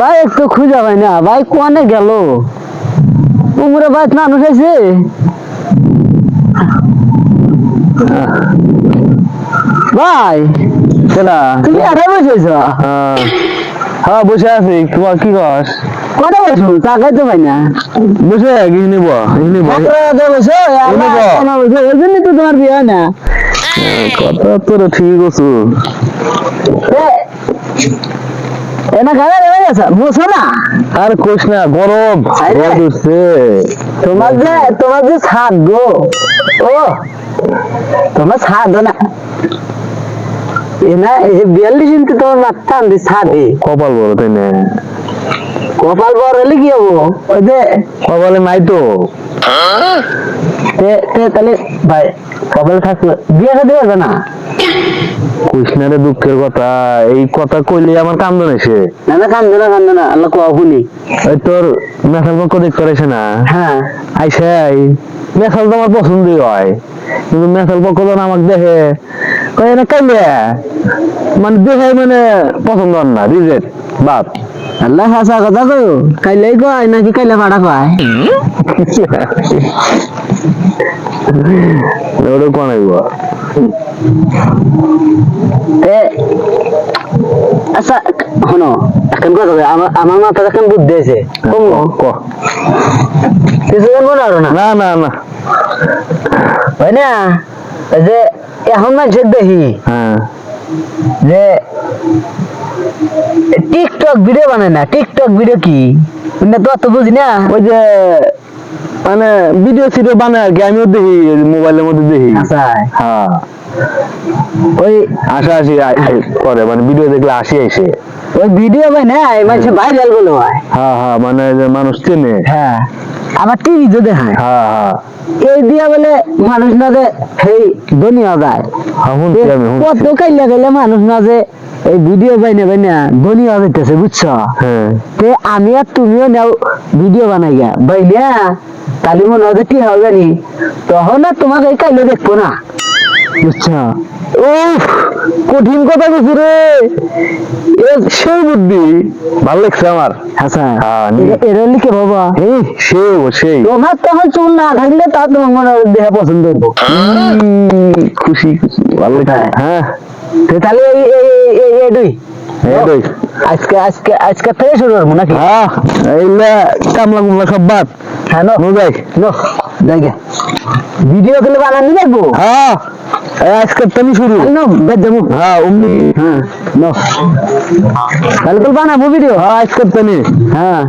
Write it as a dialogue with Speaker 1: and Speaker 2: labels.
Speaker 1: ভাই একটু খুঁজে পাই না। ভাই কোয়ানে গেল? উমরে ভাই মানুষ আছে? ভাই
Speaker 2: কেনা
Speaker 1: তুমি আরে বসেছ
Speaker 2: হ্যাঁ বসে আছি। তোমার কি কস
Speaker 1: কটা বসো? টাকাই তো পাই না।
Speaker 2: বসে কি নিব?
Speaker 1: বসে? ওই জন্যই তো তোমার বিয়ে হয় না।
Speaker 2: কথা তোর ঠিক আছে
Speaker 1: এনা হয়ে গেছে না।
Speaker 2: আর কোস না গরম। রোদ উঠছে।
Speaker 1: তোমার যে তোমার যে ছাদ গো। ও তোমার ছাদ না। এ না বিয়াল্লিশ ইঞ্চি তোমার মাথা আনতে ছাদে।
Speaker 2: কপাল বড় তাই না?
Speaker 1: কপাল বড় হলে কি হব? ওই যে
Speaker 2: কপালে নাই তো।
Speaker 1: তে তে তাহলে ভাই কপাল থাকল বিয়ে খেতে পারবে না?
Speaker 2: কৃষ্ণারে দুঃখের কথা এই কথা কইলে আমার কান্দন এসে।
Speaker 1: না না কান্দো না কান্দো না আল্লাহ কোয়া শুনি।
Speaker 2: ওই তোর মেথাল পক্ষ দেখতে পারিস না?
Speaker 1: হ্যাঁ।
Speaker 2: আইসাই মেথাল তো আমার পছন্দই হয়। কিন্তু মেথাল পক্ষ যখন আমাকে দেখে। কই না কাইলে মানে দেখে মানে পছন্দ না রিজেক্ট বাপ
Speaker 1: আল্লাহ হাসা কথা কো কাইলে কয় নাকি কাইলে ভাড়া কয়?
Speaker 2: ওটা কোন আইব
Speaker 1: তে আচ্ছা শোনো এখন কথা আমার আমার মাথায় এখন বুদ্ধি আছে। কমো কিছু বলব না আরও না?
Speaker 2: না না না।
Speaker 1: হয় না? যে এখন মানুষের দেখি
Speaker 2: হ্যাঁ
Speaker 1: যে টিকটক ভিডিও বানায় না টিকটক ভিডিও কি? না তো অত বুঝি না
Speaker 2: ওই যে মানে ভিডিও সিডিও বানায় আর কি আমিও দেখি মোবাইলের মধ্যে দেখি।
Speaker 1: আচ্ছা।
Speaker 2: হ্যাঁ।
Speaker 1: ওই
Speaker 2: আসা আসি করে মানে ভিডিও দেখলে আসি আইসে
Speaker 1: ওই ভিডিও বানায় মানুষ ভাইরাল বলে হয়।
Speaker 2: হ্যাঁ। হ্যাঁ মানে যে মানুষ চেনে।
Speaker 1: হ্যাঁ আবার টিভি তো দেখায়।
Speaker 2: হ্যাঁ হ্যাঁ।
Speaker 1: এই দিয়া বলে মানুষ না যে সেই দুনিয়া যায়
Speaker 2: হ্যাঁ
Speaker 1: কত কাইলা কাইলা মানুষ না যে এই ভিডিও বাইনা বাইনা দুনিয়া যাইতেছে বুঝছ?
Speaker 2: হ্যাঁ।
Speaker 1: তে আমি আর তুমিও নাও ভিডিও বানাই গা। বাইলিয়া তাহলে মনে হয় যে কি হবে জানি? তখন আর তোমাকে এই কাইলে দেখব না। বুঝছ?
Speaker 2: উফ কঠিন কথা বলছি রে। সেই বুদ্ধি। ভালো লাগছে আমার।
Speaker 1: আচ্ছা।
Speaker 2: হ্যাঁ, নি-
Speaker 1: এরা লিখে বাবা।
Speaker 2: এই সেই ও সেই।
Speaker 1: তোমার তখন চুল না থাকলে তা তোমার মনে দেহা পছন্দ হইব।
Speaker 2: খুশি খুশি ভালো লাগছে। হ্যাঁ।
Speaker 1: তাহলে এই আজকে আজকে আজকে
Speaker 2: হ্যাঁ
Speaker 1: হ্যাঁ ভিডিও গুলো বানানি দেখব
Speaker 2: হ্যাঁ এই আজকের তুমি শুরু
Speaker 1: নো বেদ দেবো
Speaker 2: হ্যাঁ
Speaker 1: হ্যাঁ নো তো বানাবো ভিডিও
Speaker 2: হ্যাঁ আজকের তুমি
Speaker 1: হ্যাঁ